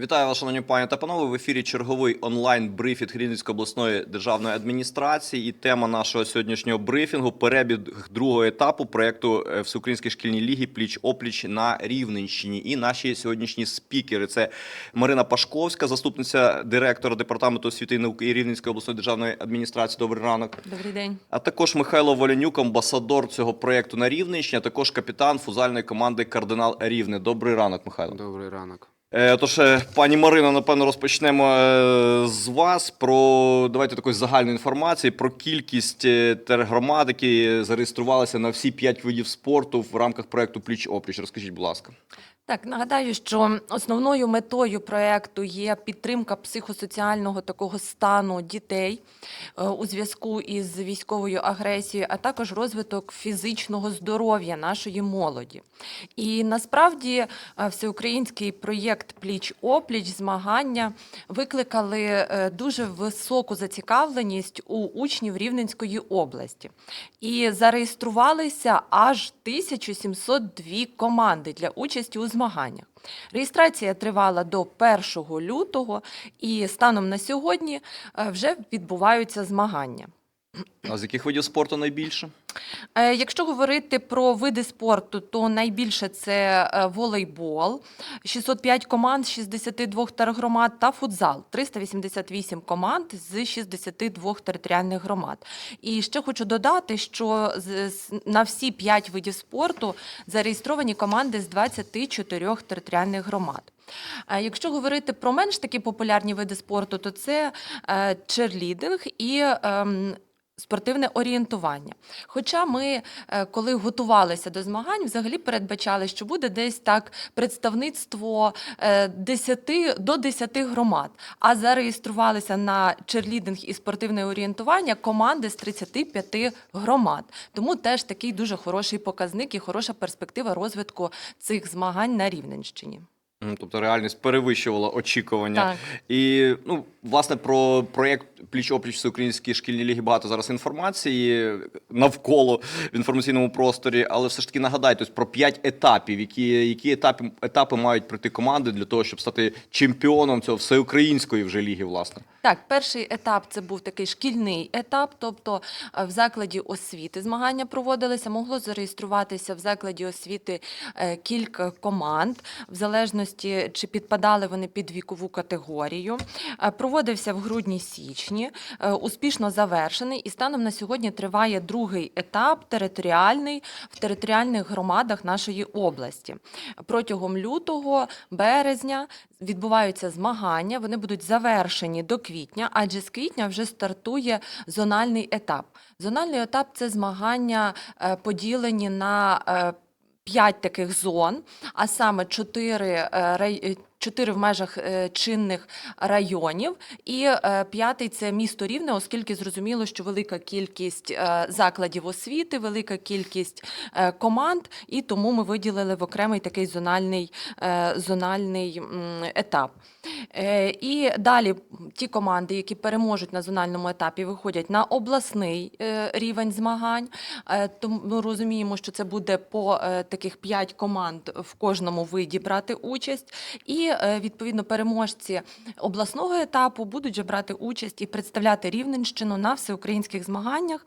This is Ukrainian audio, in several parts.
Вітаю вас, шановні пані та панове. В ефірі черговий онлайн брифінг Рівненської обласної державної адміністрації. І тема нашого сьогоднішнього брифінгу перебіг другого етапу проєкту е, Всеукраїнської шкільні ліги пліч опліч на Рівненщині. І наші сьогоднішні спікери це Марина Пашковська, заступниця директора департаменту освіти і науки Рівненської обласної державної адміністрації. Добрий ранок. Добрий день. А також Михайло Волянюк, амбасадор цього проєкту на Рівненщині, а також капітан фузальної команди Кардинал Рівне. Добрий ранок, Михайло. Добрий ранок. Е, Тож, е, пані Марино, напевно, розпочнемо е, з вас про давайте такої загальної інформації про кількість тергромад, які зареєструвалися на всі п'ять видів спорту в рамках проекту Пліч опліч. Розкажіть, будь ласка. Так, нагадаю, що основною метою проекту є підтримка психосоціального такого стану дітей е, у зв'язку із військовою агресією, а також розвиток фізичного здоров'я нашої молоді. І насправді е, всеукраїнський проєкт Пліч опліч змагання викликали е, дуже високу зацікавленість у учнів Рівненської області. І зареєструвалися аж 1702 команди для участі у змаганнях. Реєстрація тривала до 1 лютого, і станом на сьогодні е, вже відбуваються змагання. А з яких видів спорту найбільше? Е, Якщо говорити про види спорту, то найбільше це е, волейбол, 605 команд з 62 тергромад та футзал, 388 команд з 62 територіальних громад. І ще хочу додати, що на всі 5 видів спорту зареєстровані команди з 24 територіальних громад. А Якщо говорити про менш такі популярні види спорту, то це е, черлідинг і ем, спортивне орієнтування. Хоча ми, е, коли готувалися до змагань, взагалі передбачали, що буде десь так представництво е, 10, до 10 громад, а зареєструвалися на черлідинг і спортивне орієнтування команди з 35 громад. Тому теж такий дуже хороший показник і хороша перспектива розвитку цих змагань на Рівненщині. Тобто реальність перевищувала очікування. Так. І ну, власне про проєкт Пліч опліч Всеукраїнської шкільні ліги багато зараз інформації навколо в інформаційному просторі, але все ж таки нагадайте про п'ять етапів, які, які етапи, етапи мають пройти команди для того, щоб стати чемпіоном цього всеукраїнської вже ліги, власне. Так, перший етап це був такий шкільний етап, тобто е, в закладі освіти змагання проводилися. Могло зареєструватися в закладі освіти е, кілька команд, в залежності чи підпадали вони під вікову категорію. Е, Проводився в грудні-січні, е, успішно завершений, і станом на сьогодні триває другий етап територіальний в територіальних громадах нашої області. Протягом лютого, березня відбуваються змагання. Вони будуть завершені до квітня, адже з квітня вже стартує зональний етап. Зональний етап це змагання е, поділені на п'ять таких зон, а саме чотири е, рай- е, Чотири в межах е, чинних районів, і е, п'ятий це місто Рівне, оскільки зрозуміло, що велика кількість е, закладів освіти, велика кількість команд, і тому ми виділили в окремий такий зональний, зональний етап. І далі ті команди, які переможуть на зональному етапі, виходять на обласний рівень змагань. Тому ми розуміємо, що це буде по таких п'ять команд в кожному виді брати участь. І е, відповідно переможці обласного етапу будуть вже брати участь і представляти Рівненщину на всеукраїнських змаганнях.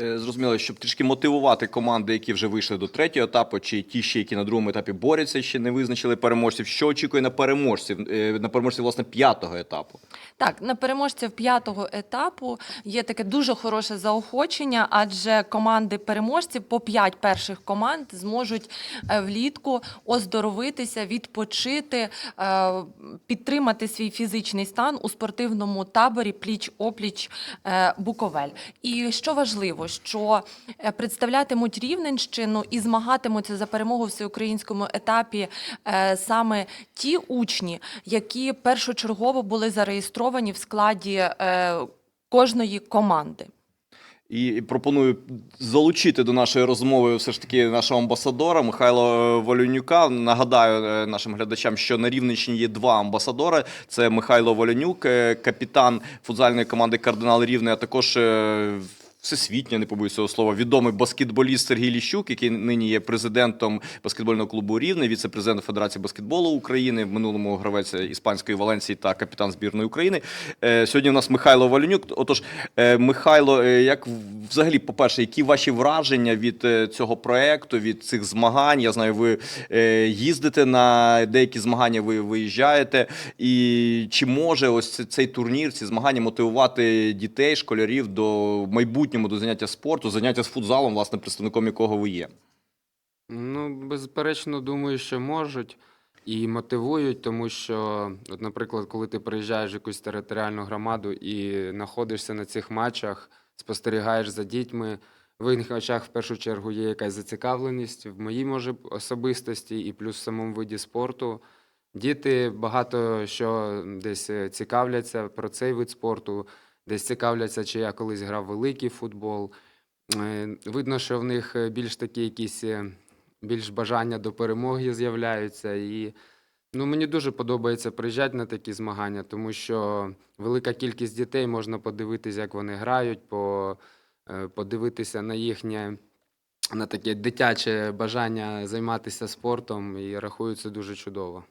Е, Зрозуміло, щоб трішки мотивувати команди, які вже вийшли до третього етапу, чи ті ще, які на другому етапі борються, ще не визначили переможців. Що очікує на переможців, е, на переможців, власне, п'ятого етапу? Так, на переможців п'ятого етапу є таке дуже хороше заохочення, адже команди переможців по п'ять перших команд зможуть е, влітку оздоровитися, відпочити, підтримати свій фізичний стан у спортивному таборі пліч-опліч е, Буковель. І що важливо, що е, представлятимуть Рівненщину і змагатимуться за перемогу в всеукраїнському етапі е, саме ті учні, які першочергово були зареєстровані в складі е, кожної команди. І пропоную залучити до нашої розмови все ж таки нашого амбасадора Михайла Волянюка. Нагадаю нашим глядачам, що на Рівненщині є два амбасадори: це Михайло Волянюк, е, капітан футзальної команди Кардинал Рівне, а також всесвітньо, не побоюсь цього слова, відомий баскетболіст Сергій Ліщук, який нині є президентом баскетбольного клубу Рівне, віце-президент Федерації баскетболу України, в минулому гравець іспанської Валенції та капітан збірної України. Е, Сьогодні у нас Михайло Валюнюк. Отож, е, Михайло, е, як взагалі, по-перше, які ваші враження від цього проекту, від цих змагань? Я знаю, ви їздите на деякі змагання, ви виїжджаєте. І чи може ось цей- турнір, ці змагання мотивувати дітей, школярів до в майбутньому до заняття спорту, заняття з футзалом, власне, представником якого ви є? Ну, безперечно, думаю, що можуть і мотивують, тому що, от, наприклад, коли ти приїжджаєш в якусь територіальну громаду і знаходишся на цих матчах, спостерігаєш за дітьми, в їх очах в першу чергу є якась зацікавленість в моїй може особистості і плюс в самому виді спорту. Діти багато що десь е, цікавляться про цей вид спорту, десь цікавляться, чи я колись грав великий футбол. Е, Видно, що в них е, більш такі якісь е, більш бажання до перемоги з'являються. І ну, мені дуже подобається приїжджати на такі змагання, тому що велика кількість дітей можна подивитися, як вони грають, по, подивитися на їхнє на таке дитяче бажання займатися спортом і рахую це дуже чудово.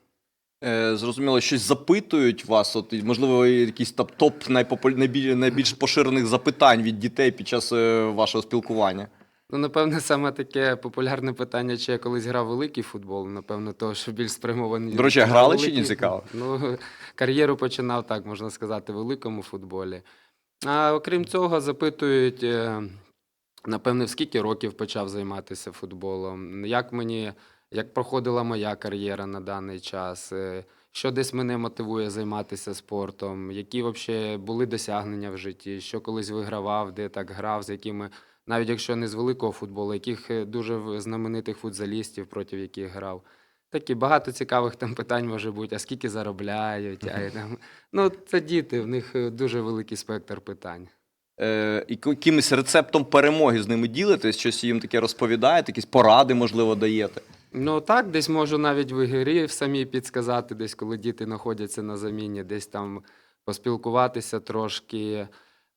Е, Зрозуміло, щось запитують вас, от можливо, якийсь топ, топ найпопуль... найбіль... найбільш поширених запитань від дітей під час е, вашого спілкування. Ну, напевне, саме таке популярне питання, чи я колись грав великий футбол, напевно, того, що більш спрямований. До речі, грали чи ні, великий- цікаво? Ну, кар'єру починав, так можна сказати, в великому футболі. А окрім цього, запитують, е, напевне, в скільки років почав займатися футболом, як мені, як проходила моя кар'єра на даний час, е, що десь мене мотивує займатися спортом, які взагалі були досягнення в житті, що колись вигравав, де так грав, з якими, навіть якщо не з великого футболу, яких е, дуже знаменитих футзалістів, проти яких грав. Такі багато цікавих там питань може бути, а скільки заробляють, а там. Ну, це діти, в них е, дуже великий спектр питань. Е, і ки- якимось рецептом перемоги з ними ділитесь, щось їм таке розповідаєте, якісь поради, можливо, даєте. Ну так, десь можу навіть в ігрі самі підсказати, десь коли діти знаходяться на заміні, десь там поспілкуватися трошки.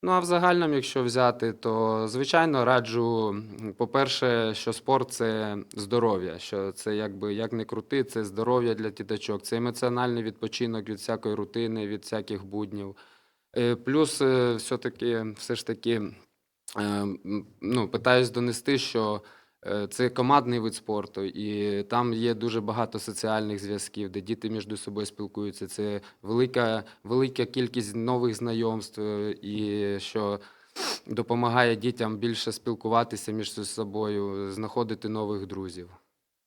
Ну а в загальному, якщо взяти, то звичайно раджу, по-перше, що спорт це здоров'я, що це якби як не крути, це здоров'я для діточок, це емоціональний відпочинок від всякої рутини, від всяких буднів. Е, Плюс, е, все-таки, все ж таки, е, ну, питаюсь донести, що це командний вид спорту, і там є дуже багато соціальних зв'язків, де діти між собою спілкуються. Це велика, велика кількість нових знайомств, е, і що допомагає дітям більше спілкуватися між собою, знаходити нових друзів.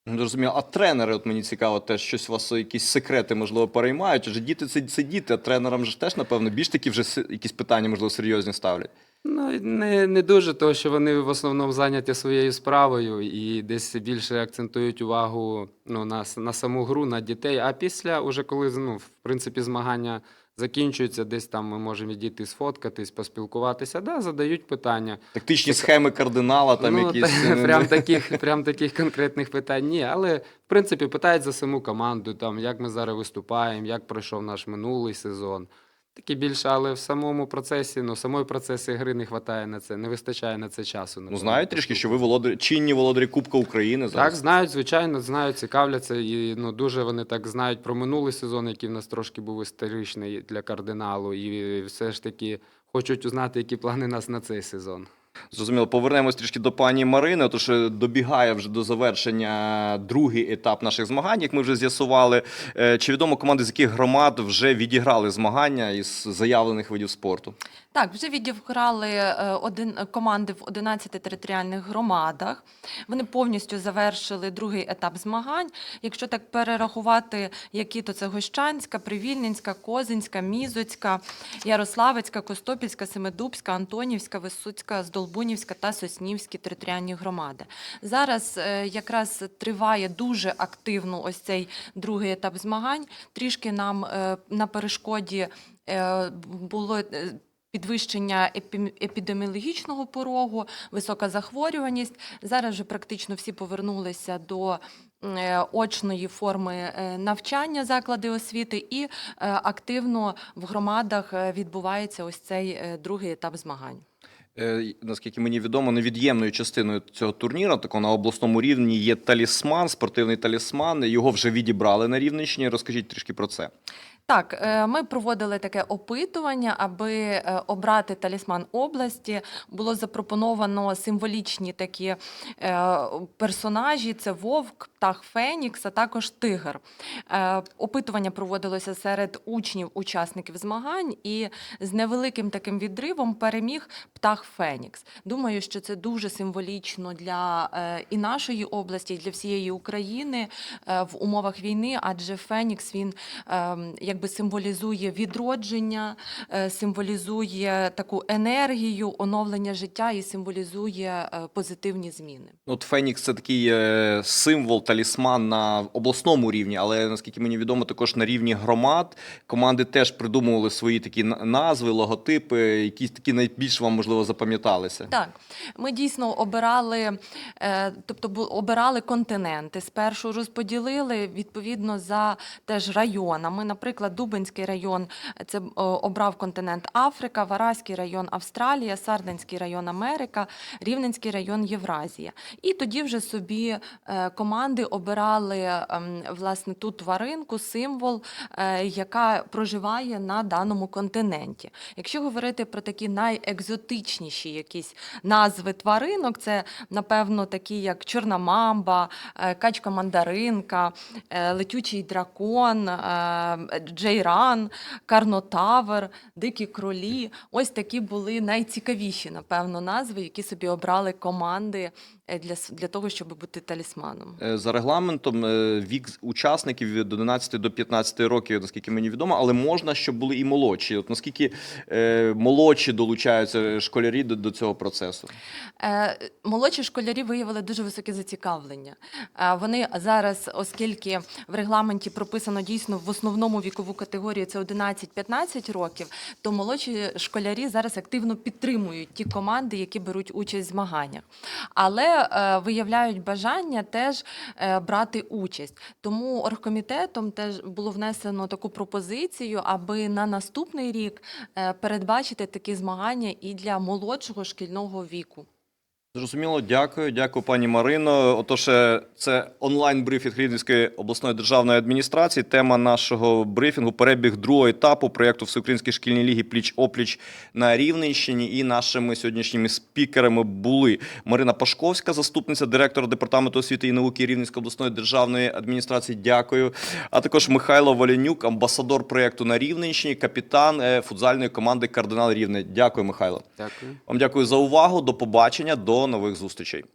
Ну, Зрозуміло. А тренери, от мені цікаво, теж щось у вас якісь секрети, можливо, переймають. Адже діти це, це діти, а тренерам же теж, напевно, більш такі вже якісь питання, можливо, серйозні ставлять. Ну, не, не дуже, тому що вони в основному зайняті своєю справою і десь більше акцентують увагу ну, на, на саму гру, на дітей. А після, уже коли ну, в принципі, змагання закінчуються, десь там ми можемо відійти сфоткатись, поспілкуватися, да, задають питання. Тактичні схеми кардинала, там ну, якісь. та- е, прям, таких, прям таких конкретних питань ні. Але, в принципі, питають за саму команду, там, як ми зараз виступаємо, як пройшов наш минулий сезон. Такі більше, але в самому процесі, ну, самої процесі гри не вистачає на це, не вистачає на це часу. Ну, напевно, знають трішки, що ви володарі, чинні володарі Кубка України Так, знають, звичайно, знають, цікавляться, і ну, дуже вони так знають про минулий сезон, який в нас трошки був історичний для кардиналу, і все ж таки хочуть узнати, які плани нас на цей сезон. Зрозуміло, повернемось трішки до пані Марини. Тож е, добігає вже до завершення другий етап наших змагань, як ми вже з'ясували. Е, Чи відомо команди з яких громад вже відіграли змагання із заявлених видів спорту? Так, вже відіграли е, один, команди в 11 територіальних громадах. Вони повністю завершили другий етап змагань. Якщо так перерахувати, які то це Гощанська, Привільненська, Козинська, Мізоцька, Ярославецька, Костопільська, Семидубська, Антонівська, Висуцька, Висоцька, Здолбунівська та Соснівські територіальні громади. Зараз е, якраз триває дуже активно ось цей другий етап змагань. Трішки нам е, на перешкоді е, було. Підвищення епі- епідеміологічного порогу, висока захворюваність. Зараз вже практично всі повернулися до очної форми навчання заклади освіти, і активно в громадах відбувається ось цей другий етап змагань. Е, Наскільки мені відомо, невід'ємною частиною цього турніру, тако на обласному рівні, є талісман, спортивний талісман. Його вже відібрали на Рівненщині. Розкажіть трішки про це. Так, е, ми проводили таке опитування, аби е, обрати талісман області. Було запропоновано символічні такі е, персонажі: це вовк, птах Фенікс, а також тигр. Опитування проводилося серед учнів, учасників змагань, і з невеликим таким відривом переміг птах Фенікс. Думаю, що це дуже символічно для і нашої області, і для всієї України в умовах війни, адже Фенікс він ем, якби символізує відродження, е, символізує таку енергію, оновлення життя і символізує е, позитивні зміни. От Фенікс це такий е, символ, талісман на обласному рівні, але наскільки мені відомо, також на рівні громад команди теж придумували свої такі назви, логотипи, якісь такі найбільш вам можливо запам'яталися. Так, ми дійсно обирали, тобто обирали континенти. Спершу розподілили відповідно за теж районами. Наприклад, Дубинський район е, це обрав континент Африка, Вараський район Австралія, Сардинський район Америка, Рівненський район Євразія. І тоді вже собі е, команди обирали ем, власне ту тваринку, символ, е, яка проживає на даному континенті. Якщо говорити про такі найекзотичніші якісь назви тваринок, це напевно такі, як чорна мамба, е, качка мандаринка, е, летючий дракон, е, джейран, карнотавр, дикі кролі. Ось такі були найцікавіші, напевно, назви, які собі обрали команди для, для того, щоб бути талісманом. Е, За регламентом е, вік учасників від 11 до 15 років, наскільки мені відомо, але можна, щоб були і молодші. От наскільки е, молодші долучаються школярі до, до цього процесу? Е, Молодші школярі виявили дуже високе зацікавлення. Е, Вони зараз, оскільки в регламенті прописано дійсно в основному вікову категорію це 11-15 років, то молодші школярі зараз активно підтримують ті команди, які беруть участь в змаганнях. Але е, виявляють бажання теж е, брати участь. Тому оргкомітетом теж було внесено таку пропозицію, аби на наступний рік е, передбачити такі змагання і для молодшого шкільного віку. Зрозуміло, дякую, дякую, пані Марино. Отож, е, це онлайн брифінг Рівненської обласної державної адміністрації. Тема нашого брифінгу перебіг другого етапу проєкту Всеукраїнської шкільні ліги пліч опліч на Рівненщині. І нашими сьогоднішніми спікерами були Марина Пашковська, заступниця директора департаменту освіти і науки Рівненської обласної державної адміністрації. Дякую. А також Михайло Валенюк, амбасадор проєкту на Рівненщині, капітан е, футзальної команди Кардинал Рівне. Дякую, Михайло. Дякую. Вам дякую за увагу. До побачення, нових зустрічей.